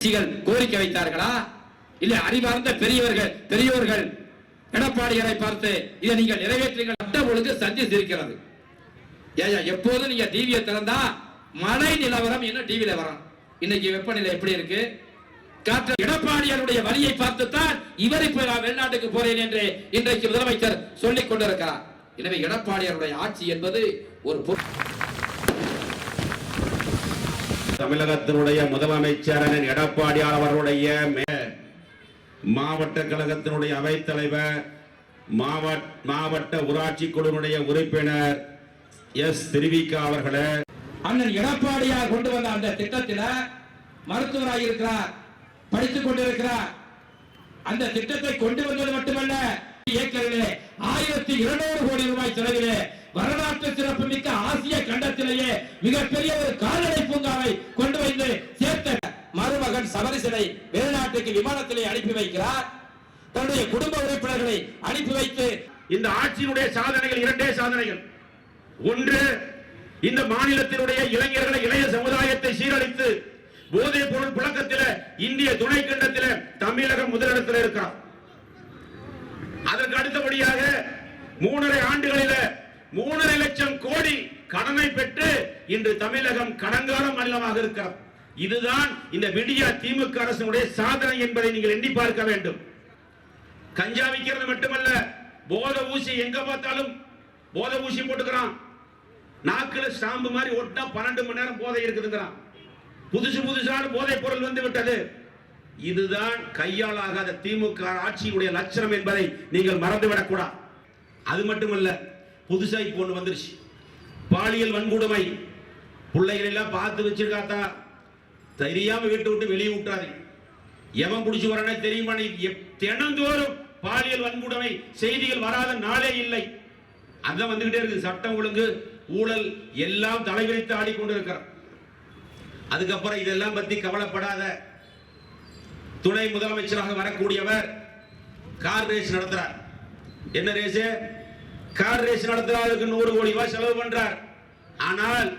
கட்சிகள் கோரிக்கை வைத்தார்களா? இல்ல அறிவார்ந்த பெரியவர்கள் பெரியோர்கள் எடப்பாடிகளை பார்த்து இதை நீங்கள் நிறைவேற்றுங்கள். சட்டம் ஒழுங்கு சந்தித்திருக்கிறது ஏயா எப்போதும் நீங்க டிவியை திறந்தா மழை நிலவரம் என்ன டிவியில வரும். இன்னைக்கு வெப்பநிலை எப்படி இருக்கு? காற்று எடப்பாடியாருடைய வழியை பார்த்துத்தான் இவர் இப்ப நான் வெளிநாட்டுக்கு போறேன் என்று இன்றைக்கு முதலமைச்சர் சொல்லிக் கொண்டிருக்கிறார். எனவே எடப்பாடியாருடைய ஆட்சி என்பது ஒரு பொருள் தமிழகத்தினுடைய முதலமைச்சர் எடப்பாடியார் அவர்களுடைய மாவட்ட கழகத்தினுடைய அவைத்தலைவர் மாவட்ட ஊராட்சி குழுவினுடைய உறுப்பினர் எஸ். திருவிக்கா அவர்களே. அண்ணன் எடப்பாடியார் கொண்டு வந்த அந்த திட்டத்தில் மருத்துவராக இருக்கிறார் படித்துக் கொண்டிருக்கிறார். அந்த திட்டத்தை கொண்டு வந்தது மட்டுமல்ல ஏக்கரிலே ஆயிரத்தி இருநூறு கோடி ரூபாய் செலவிலே வரலாற்று சிறப்புமிக்க ஆசிய கண்டத்திலேயே மிகப்பெரிய ஒரு கால்நடை பூங்கா கொண்டு வந்து சேர்த்த மருமகன் சபரிசனை வெளிநாட்டுக்கு விமானத்திலே அனுப்பி வைக்கிறார். தன்னுடைய குடும்ப உறுப்பினர்களை அனுப்பி வைத்து இந்த ஆட்சியினுடைய சாதனைகள் இரண்டே சாதனைகள். ஒன்று இந்த மாநிலத்தினுடைய இளைஞர்களை இளைய சமுதாயத்தை சீரழித்து போதைப் பொருள் புழக்கத்தில இந்திய துணை கண்டத்தில் தமிழகம் முதலிடத்தில் இருக்கிறார். அதற்கு அடுத்தபடியாக மூணரை ஆண்டுகளில மூணரை லட்சம் கோடி கடனை பெற்று இன்று தமிழகம் கடங்கார மாநிலமாக இருக்கிறார். இதுதான் இந்த விடியா திமுக அரசனுடைய சாதனை என்பதை நீங்கள் எண்ணி பார்க்க வேண்டும். கஞ்சா விற்கிறது மட்டுமல்ல போத ஊசி எங்க பார்த்தாலும் போத ஊசி போட்டுக்கிறான். நாக்கில் ஸ்டாம்பு மாதிரி ஒட்டினா பன்னெண்டு மணி நேரம் போதை இருக்குதுங்கிறான். புதுசு புதுசான போதைப் பொருள் வந்து விட்டது. இதுதான் கையாளாகாத திமுக ஆட்சியுடைய லட்சணம் என்பதை நீங்கள் மறந்துவிடக்கூடாது அது மட்டுமல்ல புதுசாக இப்போ ஒன்று வந்துருச்சு. பாலியல் வன்கொடுமை. பிள்ளைகள் எல்லாம் பார்த்து வச்சிருக்காத்தா தெரியாம வீட்டை விட்டு வெளியே விட்டாரு எவன் பிடிச்சி வரானே தெரியுமா? தினந்தோறும் பாலியல் வன்கொடுமை செய்திகள் வராத நாளே இல்லை. அதான் வந்துகிட்டே இருக்கு சட்டம் ஒழுங்கு ஊழல் எல்லாம் தலைவிரித்து ஆடிக்கொண்டிருக்கிறார் அதுக்கப்புறம் இதெல்லாம் பத்தி கவலைப்படாத. துணை முதலமைச்சராக வரக்கூடியவர் கார் ரேஸ் நடத்துறார். என்ன ரேஸ்? கார் ரேஸ் நடத்துறார் நூறு கோடி ரூபாய் செலவு பண்றார். ஆனால்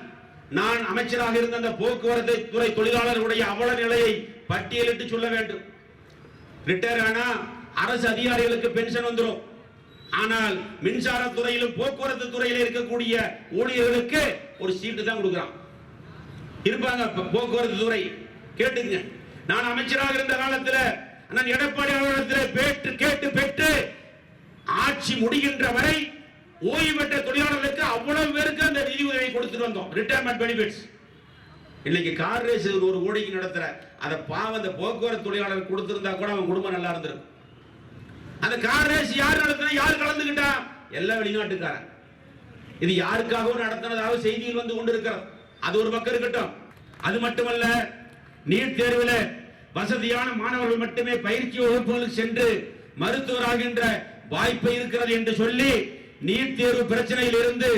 நான் அமைச்சராக இருந்த அந்த போக்குவரத்து துறை தொழிலாளர்களுடைய அவல நிலையை பட்டியலிட்டு சொல்ல வேண்டும். ரிட்டையர் ஆனா அரசு அதிகாரிகளுக்கு பென்ஷன் வந்துடும் ஆனால் மின்சார துறையிலும் போக்குவரத்து துறையில இருக்கக்கூடிய ஊழியர்களுக்கு ஒரு சீட்டு தான் கொடுக்குறான். இருப்பாங்க போக்குவரத்து துறை. கேட்டுங்க. நான் அமைச்சராக இருந்த காலத்தில் நான் எடப்பாடி அவர்களிடத்தில் பேட்டு கேட்டு பெற்று ஆட்சி முடிகின்ற வரை ஓய்வு பெற்ற தொழிலாளர்களுக்கு அவ்வளவு பேருக்கு அந்த நிதி உதவி கொடுத்துட்டு வந்தோம். ரிட்டையர்மெண்ட் பெனிஃபிட்ஸ் இன்னைக்கு கார் ரேஸ் ஒரு கோடிக்கு நடத்துற அதை பாவம் அந்த போக்குவரத்து தொழிலாளர் கொடுத்திருந்தா கூட அவன் குடும்பம் நல்லா இருந்திருக்கும். அந்த கார் ரேஸ் யார் நடத்தினா யார் கலந்துக்கிட்டா? எல்லா வெளிநாட்டுக்காரன். இது யாருக்காகவும் நடத்தினதாக செய்தியில் வந்து கொண்டிருக்கிறது. அது ஒரு பக்கம் இருக்கட்டும். அது மட்டுமல்ல நீட் தேர்வில் வசதியான மாணவர்கள் மட்டுமே பயிற்சி வகுப்புகளுக்கு சென்று மருத்துவராகின்ற வாய்ப்பு இருக்கிறது என்று சொல்லி நீட் தேர்வு பிரச்சனையில் இருந்து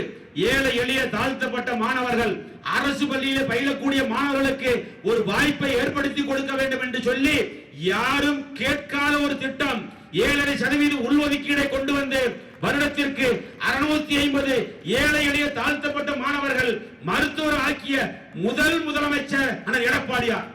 ஏழை எளிய தாழ்த்தப்பட்ட மாணவர்கள் அரசு பள்ளியில் பயிலக்கூடிய மாணவர்களுக்கு ஒரு வாய்ப்பை ஏற்படுத்தி கொடுக்க வேண்டும் என்று சொல்லி யாரும் கேட்காத ஒரு திட்டம் ஏழரை சதவீத உள்ஒதுக்கீடை கொண்டு வந்து வருடத்திற்கு அறுநூத்தி ஐம்பது ஏழை எளிய தாழ்த்தப்பட்ட மாணவர்கள் மருத்துவர் ஆக்கிய முதல் முதலமைச்சர் அண்ணன் எடப்பாடியார்.